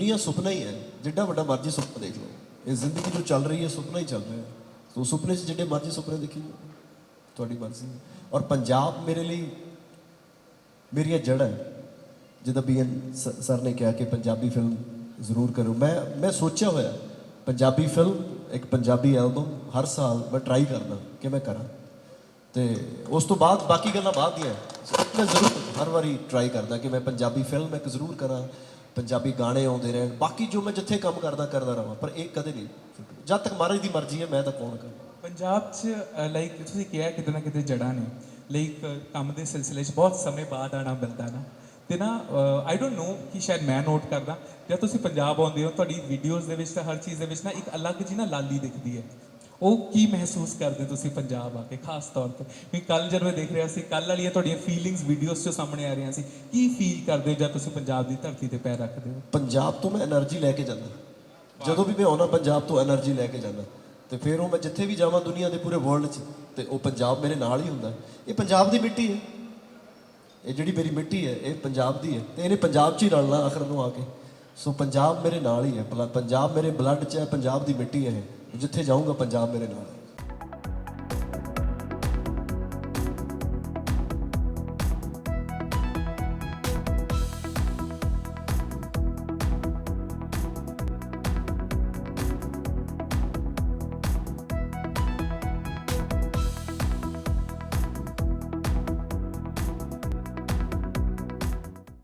ਦੁਨੀਆ ਸੁਪਨਾ ਹੀ ਹੈ ਜਿੱਡਾ ਵੱਡਾ ਮਰਜ਼ੀ ਸੁਪਨਾ ਦੇਖ ਲਓ। ਇਹ ਜ਼ਿੰਦਗੀ ਜੋ ਚੱਲ ਰਹੀ ਹੈ, ਸੁਪਨਾ ਹੀ ਚੱਲ ਰਿਹਾ ਹੈ। ਸੋ ਸੁਪਨੇ 'ਚ ਜਿੱਡੇ ਮਰਜ਼ੀ ਸੁਪਨੇ ਦੇਖੀ ਜਾਓ। ਤੁਹਾਡੀ ਮਰਜ਼ੀ ਔਰ ਪੰਜਾਬ ਮੇਰੇ ਲਈ ਮੇਰੀਆਂ ਜੜ੍ਹਾਂ ਹੈ। ਜਿੱਦਾਂ ਬੀਐਨ ਸਰ ਨੇ ਕਿਹਾ ਕਿ ਪੰਜਾਬੀ ਫਿਲਮ ਜ਼ਰੂਰ ਕਰੋ ਮੈਂ ਮੈਂ ਸੋਚਿਆ ਹੋਇਆ ਪੰਜਾਬੀ ਫਿਲਮ ਇੱਕ ਪੰਜਾਬੀ ਐਲਬਮ ਹਰ ਸਾਲ ਮੈਂ ਟਰਾਈ ਕਰਦਾ ਕਿ ਮੈਂ ਕਰਾਂ। ਤੇ ਉਸ ਤੋਂ ਬਾਅਦ ਬਾਕੀ ਗੱਲਾਂ ਬਾਅਦ ਦੀਆਂ ਮੈਂ ਜ਼ਰੂਰ ਹਰ ਵਾਰੀ ਟਰਾਈ ਕਰਦਾ ਕਿ ਮੈਂ ਪੰਜਾਬੀ ਫਿਲਮ ਇੱਕ ਜ਼ਰੂਰ ਕਰਾਂ। ਪੰਜਾਬੀ ਗਾਣੇ ਆਉਂਦੇ ਰਹਿਣ। ਬਾਕੀ ਜੋ ਮੈਂ ਜਿੱਥੇ ਕੰਮ ਕਰਦਾ ਕਰਦਾ ਰਹਾਂ। ਪਰ ਇਹ ਕਦੇ ਨਹੀਂ ਜਦ ਤੱਕ ਮਹਾਰਾਜ ਦੀ ਮਰਜ਼ੀ ਹੈ, ਮੈਂ ਤਾਂ ਕੌਣ ਕਰਾਂ ਪੰਜਾਬ 'ਚ ਲਾਈਕ ਤੁਸੀਂ ਕਿਹਾ ਕਿਤੇ ਨਾ ਕਿਤੇ ਜੜ੍ਹਾਂ ਨੇ। ਲਾਈਕ ਕੰਮ ਦੇ ਸਿਲਸਿਲੇ 'ਚ ਬਹੁਤ ਸਮੇਂ ਬਾਅਦ ਆਣਾ ਮਿਲਦਾ ਨਾ। ਤੇ ਨਾ ਆਈ ਡੋਨਟ ਨੋ ਕਿ ਸ਼ਾਇਦ ਮੈਂ ਨੋਟ ਕਰਦਾ। ਜਦ ਤੁਸੀਂ ਪੰਜਾਬ ਆਉਂਦੇ ਹੋ, ਤੁਹਾਡੀ ਵੀਡੀਓਜ਼ ਦੇ ਵਿੱਚ ਤਾਂ ਹਰ ਚੀਜ਼ ਦੇ ਵਿੱਚ ਨਾ ਇੱਕ ਅਲੱਗ ਜੀ ਨਾ ਲਾਲੀ ਦਿਖਦੀ ਹੈ। ਉਹ ਕੀ ਮਹਿਸੂਸ ਕਰਦੇ ਤੁਸੀਂ ਪੰਜਾਬ ਆ ਕੇ, ਖਾਸ ਤੌਰ ਤੇ? ਕਿ ਕੱਲ ਜਦ ਮੈਂ ਦੇਖ ਰਿਹਾ ਸੀ ਕੱਲ ਵਾਲੀਆਂ ਤੁਹਾਡੀਆਂ ਫੀਲਿੰਗਸ ਵੀਡੀਓਜ਼ 'ਚ ਸਾਹਮਣੇ ਆ ਰਹੀਆਂ ਸੀ, ਕੀ ਫੀਲ ਕਰਦੇ ਹੋ ਜਦ ਤੁਸੀਂ ਪੰਜਾਬ ਦੀ ਧਰਤੀ ਤੇ ਪੈਰ ਰੱਖਦੇ ਹੋ? ਪੰਜਾਬ ਤੋਂ ਮੈਂ એનર્ਜੀ ਲੈ ਕੇ ਜਾਂਦਾ। ਜਦੋਂ ਵੀ ਮੈਂ ਆਉਣਾ ਪੰਜਾਬ ਤੋਂ એનર્ਜੀ ਲੈ ਕੇ ਜਾਂਦਾ। ਤੇ ਫਿਰ ਉਹ ਮੈਂ ਜਿੱਥੇ ਵੀ ਜਾਵਾਂ ਦੁਨੀਆ ਦੇ ਪੂਰੇ ਵਰਲਡ 'ਚ, ਤੇ ਉਹ ਪੰਜਾਬ ਮੇਰੇ ਨਾਲ ਹੀ ਹੁੰਦਾ ਇਹ ਪੰਜਾਬ ਦੀ ਮਿੱਟੀ ਹੈ। ਇਹ ਜਿਹੜੀ ਮੇਰੀ ਮਿੱਟੀ ਹੈ, ਇਹ ਪੰਜਾਬ ਦੀ ਹੈ। ਤੇ ਇਹਨੇ ਪੰਜਾਬ 'ਚ ਹੀ ਰਲਣਾ, ਆਖਰ ਨੂੰ ਆ ਕੇ। ਸੋ ਪੰਜਾਬ ਮੇਰੇ ਨਾਲ ਹੀ ਹੈ ਪਲਾ- ਪੰਜਾਬ ਮੇਰੇ ਬਲੱਡ 'ਚ ਹੈ, ਪੰਜਾਬ ਦੀ ਮਿੱਟੀ ਹੈ ਜਿੱਥੇ ਜਾਊਂਗਾ, ਪੰਜਾਬ ਮੇਰੇ ਨਾਲ ਹੈ।